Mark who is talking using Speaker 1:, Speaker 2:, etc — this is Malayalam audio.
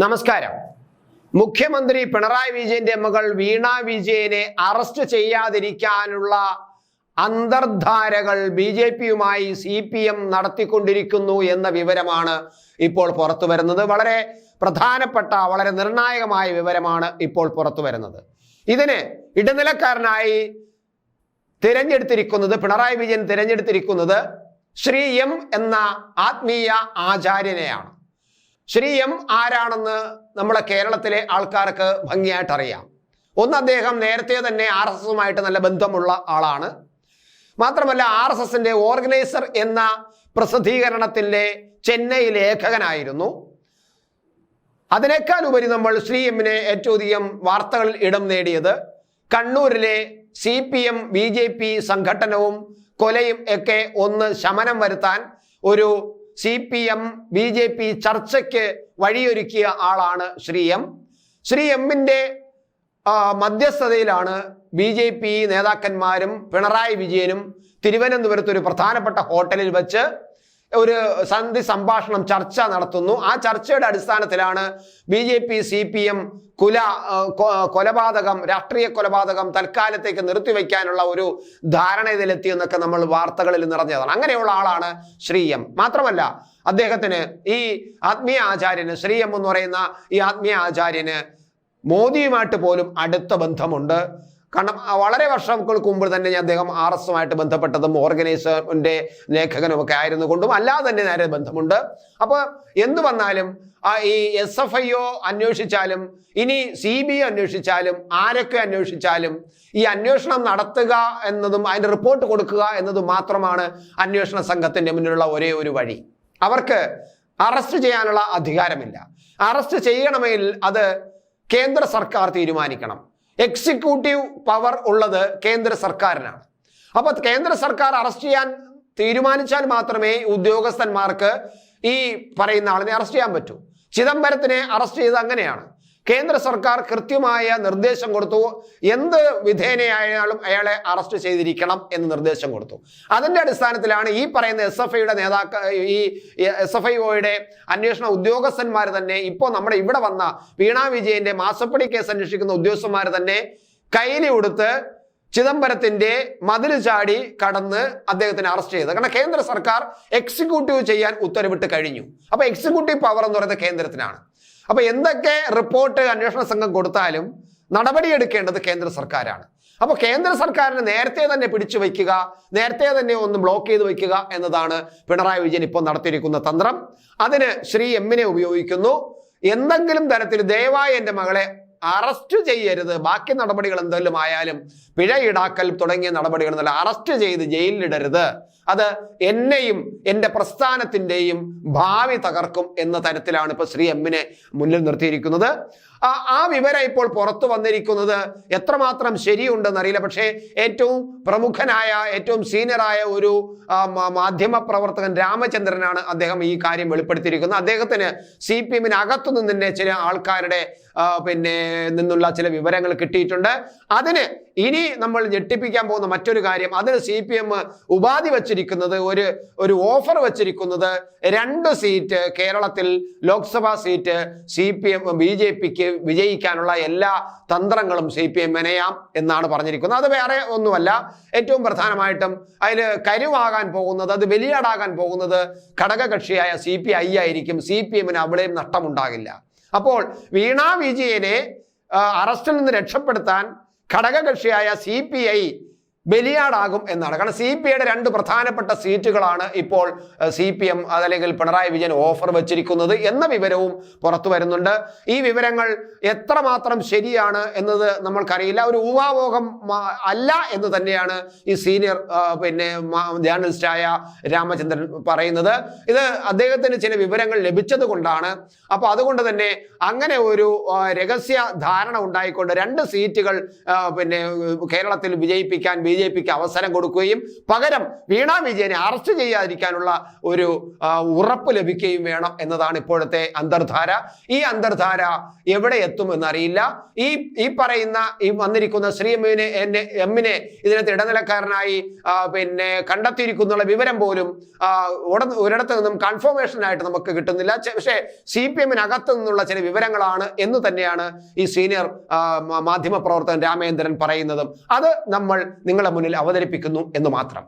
Speaker 1: നമസ്കാരം. മുഖ്യമന്ത്രി പിണറായി വിജയന്റെ മകൾ വീണ വിജയനെ അറസ്റ്റ് ചെയ്യാതിരിക്കാനുള്ള അന്തർധാരകൾ ബി ജെ പിയുമായി സി പി എം നടത്തിക്കൊണ്ടിരിക്കുന്നു എന്ന വിവരമാണ് ഇപ്പോൾ പുറത്തു വരുന്നത്. വളരെ പ്രധാനപ്പെട്ട വളരെ നിർണായകമായ വിവരമാണ് ഇപ്പോൾ പുറത്തു വരുന്നത്. ഇതിന് ഇടനിലക്കാരനായി തിരഞ്ഞെടുത്തിരിക്കുന്നത് പിണറായി വിജയൻ തിരഞ്ഞെടുത്തിരിക്കുന്നത് ശ്രീ എം എന്ന ആത്മീയ ആചാര്യനെയാണ്. ശ്രീ എം ആരാണെന്ന് നമ്മുടെ കേരളത്തിലെ ആൾക്കാർക്ക് ഭംഗിയായിട്ട് അറിയാം ഒന്ന് അദ്ദേഹം നേരത്തെ തന്നെ ആർ എസ് എസുമായിട്ട് നല്ല ബന്ധമുള്ള ആളാണ്. മാത്രമല്ല ആർ എസ് എസിന്റെ ഓർഗനൈസർ എന്ന പ്രസിദ്ധീകരണത്തിന്റെ ചെന്നൈ ലേഖകനായിരുന്നു. അതിനേക്കാൾ ഉപരി നമ്മൾ ശ്രീ എമ്മിനെ ഏറ്റവും അധികം വാർത്തകളിൽ ഇടം നേടിയത് കണ്ണൂരിലെ C P M B J P സംഘടനവും കൊലയും ഒക്കെ ഒന്ന് ശമനം വരുത്താൻ ഒരു C P M B J P ചർച്ചയ്ക്ക് വഴിയൊരുക്കിയ ആളാണ് ശ്രീ എം. ശ്രീ എമ്മിന്റെ മധ്യസ്ഥതയിലാണ് ബി ജെ പി നേതാക്കന്മാരും പിണറായി വിജയനും തിരുവനന്തപുരത്ത് ഒരു പ്രധാനപ്പെട്ട ഹോട്ടലിൽ വെച്ച് ഒരു സന്ധി സംഭാഷണം ചർച്ച നടത്തുന്നു. ആ ചർച്ചയുടെ അടിസ്ഥാനത്തിലാണ് B J P C P M കുല കൊലപാതകം രാഷ്ട്രീയ കൊലപാതകം തൽക്കാലത്തേക്ക് നിർത്തിവെക്കാനുള്ള ഒരു ധാരണയിലെത്തി എന്നൊക്കെ നമ്മൾ വാർത്തകളിൽ നിറഞ്ഞതാണ്. അങ്ങനെയുള്ള ആളാണ് ശ്രീ എം. മാത്രമല്ല അദ്ദേഹത്തിന് ഈ ആത്മീയ ആചാര്യന് ശ്രീ എം എന്ന് പറയുന്ന ഈ ആത്മീയ ആചാര്യന് മോദിയുമായിട്ട് പോലും അടുത്ത ബന്ധമുണ്ട്. കാരണം വളരെ വർഷങ്ങൾക്ക് മുമ്പ് തന്നെ ഞാൻ അദ്ദേഹം ആർ എസുമായിട്ട് ബന്ധപ്പെട്ടതും ഓർഗനൈസറിന്റെ ലേഖകനുമൊക്കെ ആയിരുന്നു കൊണ്ടും അല്ലാതെ തന്നെ നേരെ ബന്ധമുണ്ട്. അപ്പോൾ എന്തു വന്നാലും ഈ എസ് എഫ് ഐ ഒ അന്വേഷിച്ചാലും ഇനി സി ബി ഐ അന്വേഷിച്ചാലും ആരൊക്കെ അന്വേഷിച്ചാലും ഈ അന്വേഷണം നടത്തുക എന്നതും അതിന്റെ റിപ്പോർട്ട് കൊടുക്കുക എന്നതും മാത്രമാണ് അന്വേഷണ സംഘത്തിന്റെ മുന്നിലുള്ള ഒരേ ഒരു വഴി. അവർക്ക് അറസ്റ്റ് ചെയ്യാനുള്ള അധികാരമില്ല. അറസ്റ്റ് ചെയ്യണമെങ്കിൽ അത് കേന്ദ്ര സർക്കാർ തീരുമാനിക്കണം. എക്സിക്യൂട്ടീവ് പവർ ഉള്ളത് കേന്ദ്ര സർക്കാരിനാണ്. അപ്പൊ കേന്ദ്ര സർക്കാർ അറസ്റ്റ് ചെയ്യാൻ തീരുമാനിച്ചാൽ മാത്രമേ ഉദ്യോഗസ്ഥന്മാർക്ക് ഈ പറയുന്ന ആളിനെ അറസ്റ്റ് ചെയ്യാൻ പറ്റൂ. ചിദംബരത്തിനെ അറസ്റ്റ് ചെയ്ത് അങ്ങനെയാണ്. കേന്ദ്ര സർക്കാർ കൃത്യമായ നിർദ്ദേശം കൊടുത്തു. എന്ത് വിധേനയായാലും അയാളെ അറസ്റ്റ് ചെയ്തിരിക്കണം എന്ന് നിർദ്ദേശം കൊടുത്തു. അതിന്റെ അടിസ്ഥാനത്തിലാണ് ഈ പറയുന്ന എസ് എഫ് ഐയുടെ നേതാക്ക ഈ എസ് എഫ് ഐ ഒയുടെ അന്വേഷണ ഉദ്യോഗസ്ഥന്മാർ തന്നെ ഇപ്പോൾ നമ്മുടെ ഇവിടെ വന്ന വീണ വിജയന്റെ മാസപ്പടി കേസ് അന്വേഷിക്കുന്ന ഉദ്യോഗസ്ഥന്മാർ തന്നെ കയ്യിലി കൊടുത്ത് ചിദംബരത്തിന്റെ മതിൽ ചാടി കടന്ന് അദ്ദേഹത്തിനെ അറസ്റ്റ് ചെയ്തത്. കാരണം കേന്ദ്ര സർക്കാർ എക്സിക്യൂട്ടീവ് ചെയ്യാൻ ഉത്തരവിട്ട് കഴിഞ്ഞു. അപ്പൊ എക്സിക്യൂട്ടീവ് പവർ എന്ന് പറയുന്നത് കേന്ദ്രത്തിനാണ്. അപ്പൊ എന്തൊക്കെ റിപ്പോർട്ട് അന്വേഷണ സംഘം കൊടുത്താലും നടപടിയെടുക്കേണ്ടത് കേന്ദ്ര സർക്കാരാണ്. അപ്പൊ കേന്ദ്ര സർക്കാരിന് നേരത്തെ തന്നെ പിടിച്ചു വയ്ക്കുക നേരത്തെ തന്നെ ഒന്ന് ബ്ലോക്ക് ചെയ്ത് വയ്ക്കുക എന്നതാണ് പിണറായി വിജയൻ ഇപ്പോൾ നടത്തിയിരിക്കുന്ന തന്ത്രം. അതിന് ശ്രീ എമ്മിനെ ഉപയോഗിക്കുന്നു. എന്തെങ്കിലും തരത്തിൽ ദയവായി എന്റെ മകളെ അറസ്റ്റ് ചെയ്യരുത്. ബാക്കി നടപടികൾ എന്തെങ്കിലും ആയാലും പിഴ ഈടാക്കൽ തുടങ്ങിയ നടപടികൾ എന്നല്ല അറസ്റ്റ് ചെയ്ത് ജയിലിലിടരുത്. അത് എന്നെയും എന്റെ പ്രസ്ഥാനത്തിന്റെയും ഭാവി തകർക്കും എന്ന തരത്തിലാണ് ഇപ്പോൾ ശ്രീ എമ്മിനെ മുന്നിൽ നിർത്തിയിരിക്കുന്നത്. ആ വിവരം ഇപ്പോൾ പുറത്തു വന്നിരിക്കുന്നത് എത്രമാത്രം ശരിയുണ്ടെന്നറിയില്ല പക്ഷേ ഏറ്റവും പ്രമുഖനായ ഏറ്റവും സീനിയറായ ഒരു മാധ്യമ പ്രവർത്തകൻ രാമചന്ദ്രനാണ് അദ്ദേഹം ഈ കാര്യം വെളിപ്പെടുത്തിയിരിക്കുന്നത്. അദ്ദേഹത്തിന് സി പി എമ്മിന് നിന്നെ ചില ആൾക്കാരുടെ പിന്നെ നിന്നുള്ള ചില വിവരങ്ങൾ കിട്ടിയിട്ടുണ്ട്. അതിന് ഇനി നമ്മൾ ഞെട്ടിപ്പിക്കാൻ പോകുന്ന മറ്റൊരു കാര്യം. അതിന് സി പി എം ഉപാധി വച്ചിരിക്കുന്നത് ഒരു ഒരു ഓഫർ വെച്ചിരിക്കുന്നത് രണ്ട് സീറ്റ് കേരളത്തിൽ Lok Sabha seat C P M B J പിക്ക് വിജയിക്കാനുള്ള എല്ലാ തന്ത്രങ്ങളും സി പി എം മെനയാം എന്നാണ് പറഞ്ഞിരിക്കുന്നത്. അത് വേറെ ഒന്നുമല്ല. ഏറ്റവും പ്രധാനമായിട്ടും അതിൽ കരുവാകാൻ പോകുന്നത് അത് ബലിയാടാകാൻ പോകുന്നത് ഘടകകക്ഷിയായ സി പി ഐ ആയിരിക്കും. സി പി എമ്മിന് അവിടെയും നഷ്ടമുണ്ടാകില്ല. അപ്പോൾ വീണ വിജയനെ അറസ്റ്റിൽ നിന്ന് രക്ഷപ്പെടുത്താൻ ഘടകകക്ഷിയായ സി പി ഐ ബലിയാടാകും എന്നാണ്. കാരണം സി പി ഐയുടെ രണ്ട് പ്രധാനപ്പെട്ട സീറ്റുകളാണ് ഇപ്പോൾ സി പി എം അതല്ലെങ്കിൽ പിണറായി വിജയൻ ഓഫർ വച്ചിരിക്കുന്നത് എന്ന വിവരവും പുറത്തു വരുന്നുണ്ട്. ഈ വിവരങ്ങൾ എത്രമാത്രം ശരിയാണ് എന്നത് നമ്മൾക്കറിയില്ല. ഒരു ഊവാവോഹം അല്ല എന്ന് തന്നെയാണ് ഈ സീനിയർ പിന്നെ ജേർണലിസ്റ്റായ രാമചന്ദ്രൻ പറയുന്നത്. ഇത് അദ്ദേഹത്തിന് ചില വിവരങ്ങൾ ലഭിച്ചത് കൊണ്ടാണ് അപ്പോൾ അതുകൊണ്ട് തന്നെ അങ്ങനെ ഒരു രഹസ്യ ധാരണ ഉണ്ടായിക്കൊണ്ട് രണ്ട് സീറ്റുകൾ പിന്നെ കേരളത്തിൽ വിജയിപ്പിക്കാൻ ബി ജെ പിക്ക് അവസരം കൊടുക്കുകയും പകരം വീണ വിജയനെ അറസ്റ്റ് ചെയ്യാതിരിക്കാനുള്ള ഒരു ഉറപ്പ് ലഭിക്കുകയും വേണം എന്നതാണ് ഇപ്പോഴത്തെ അന്തർധാര. ഈ അന്തർധാര എവിടെ എത്തുമെന്ന് അറിയില്ല ഈ ഈ പറയുന്ന ഈ വന്നിരിക്കുന്ന ശ്രീ എമ്മിനെ എന്നെ എമ്മിനെ ഇതിനകത്ത് ഇടനിലക്കാരനായി പിന്നെ കണ്ടെത്തിയിരിക്കുന്നുള്ള വിവരം പോലും ഒരിടത്ത് നിന്നും കൺഫർമേഷൻ ആയിട്ട് നമുക്ക് കിട്ടുന്നില്ല. പക്ഷേ സി പി എമ്മിനകത്ത് നിന്നുള്ള ചില വിവരങ്ങളാണ് എന്ന് തന്നെയാണ് ഈ സീനിയർ മാധ്യമ പ്രവർത്തകൻ രാമേന്ദ്രൻ പറയുന്നതും. അത് നമ്മൾ നിങ്ങളെ മുന്നിൽ അവതരിപ്പിക്കുന്നു എന്ന് മാത്രം.